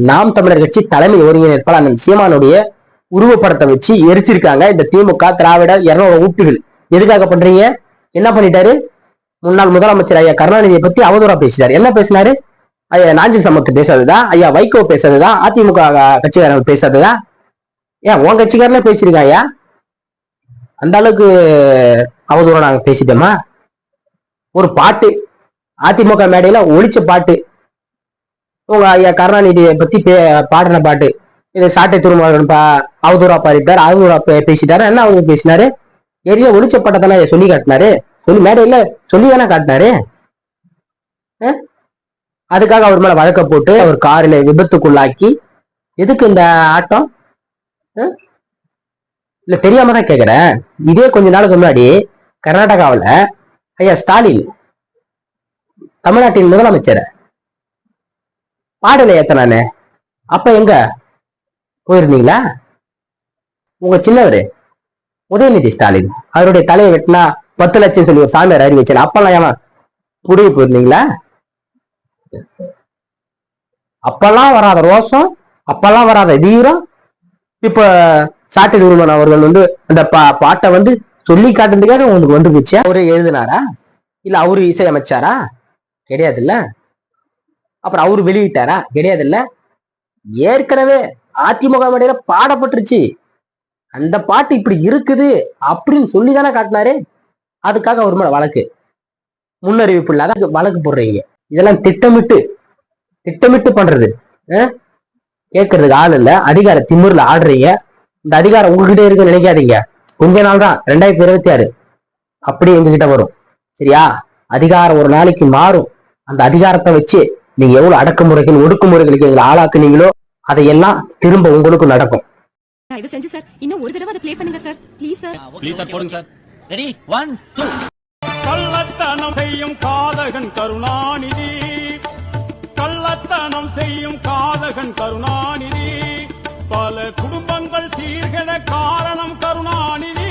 நாம் தமிழர் கட்சி தலைமை ஒருங்கிணைப்பாளர் அண்ணன் சீமானுடைய உருவப்படத்தை வச்சு எரிச்சிருக்காங்க. இந்த திமுக திராவிட இருநூறு ஊப்புகள் எதுக்காக பண்றீங்க? என்ன பண்ணிட்டாரு? முன்னாள் முதலமைச்சர் ஐயா கருணாநிதியை பத்தி அவதூறா பேசிட்டாரு. என்ன பேசினாரு? ஐயா நாஞ்சி சமத்து பேசுறதுதான். ஐயா வைகோ பேசுறதுதான். அதிமுக கட்சிக்காரங்க பேசுறதுதான். ஏன் உன் கட்சிக்காரனே பேசியிருக்காங்க ஐயா? அந்த அளவுக்கு அவதூறம் நாங்க பேசிட்டோமா? ஒரு பாட்டு. அதிமுக மேடையில ஒழிச்ச பாட்டு. உங்க ஐயா கருணாநிதியை பத்தி பே- பாடின பாட்டு. இது சாட்டை திருமாவளவன் பா அவதூறா பாடிட்டார் அவதூறா பேசிட்டாரு. என்ன அவங்க பேசினாரு? எரிய ஒழிச்ச சொல்லி காட்டினாரு. சொல்லி மேடையில சொல்லி தானே காட்டினாரு. அதுக்காக அவர் மேல வழக்க போட்டு அவர் காரில விபத்துக்குள்ளாக்கி எதுக்கு இந்த ஆட்டம்? இல்ல தெரியாம தான் கேக்குறேன். இதே கொஞ்ச நாளுக்கு முன்னாடி கர்நாடகாவில் ஐயா ஸ்டாலின் தமிழ்நாட்டின் முதலமைச்சர் பாடலை ஏத்தனானே அப்ப எங்க? போயிருந்தீங்களா? உங்க சின்னவரு உதயநிதி ஸ்டாலின். அவருடைய தலையை வெட்டினா பத்து லட்சம் சொல்லி ஒரு சாமியார் அறிவி வச்சாரு. அப்பெல்லாம் ஏமா புடிவு போயிருந்தீங்களா? அப்பெல்லாம் வராத ரோசம் அப்பெல்லாம் வராத வீரம். இப்ப சாட்டை நிறுவனம் அவர்கள் வந்து அந்த பா- பாட்டை வந்து சொல்லி காட்டுறதுக்காக உங்களுக்கு வந்து போச்சு அவரு எழுதினாரா? இல்ல அவரு இசையமைச்சாரா? கிடையாதுல்ல? அப்புறம் அவரு வெளியிட்டாரா? கிடையாது இல்ல ஏற்கனவே அதிமுக மேடையில பாடப்பட்டுருச்சு. அந்த பாட்டு இப்படி இருக்குது அப்படின்னு சொல்லி தானே காட்டினாரு. அதுக்காக அவர் மேல வழக்கு. முன்னறிவிப்பு இல்லாத வழக்கு போடுறீங்க. இதெல்லாம் திட்டமிட்டு திட்டமிட்டு பண்றது. கேட்கறதுக்கு ஆள் இல்ல. அதிகார திமிர்ல ஆடுறீங்க. இந்த அதிகாரம் உங்ககிட்ட இருக்குன்னு நினைக்காதீங்க. கொஞ்ச நாள் தான் ரெண்டாயிரத்தி இருபத்தி ஆறு. அப்படி எங்ககிட்ட வரும். சரியா? அதிகாரம் ஒரு நாளைக்கு மாறும். அந்த அதிகாரத்தை வச்சு நீங்க எவ்வளவு அடக்குமுறைகள் ஒடுக்குமுறைகளுக்கு எங்களை ஆளாக்குனீங்களோ அதையெல்லாம் திரும்ப உங்களுக்கு நடக்கும். தயவு செஞ்சு சார் இன்னும் ஒரு தடவை அதை ப்ளே பண்ணுங்க sir. Please sir. Please sir போடுங்க சார் ரெடி ஒன் டூ கள்ளத்தனம் செய்யும் காதகன் கருணாநிதி. கள்ளத்தனம் செய்யும் காதகன் கருணாநிதி. பல குடும்பங்கள் சீர்கெட காரணம் கருணாநிதி.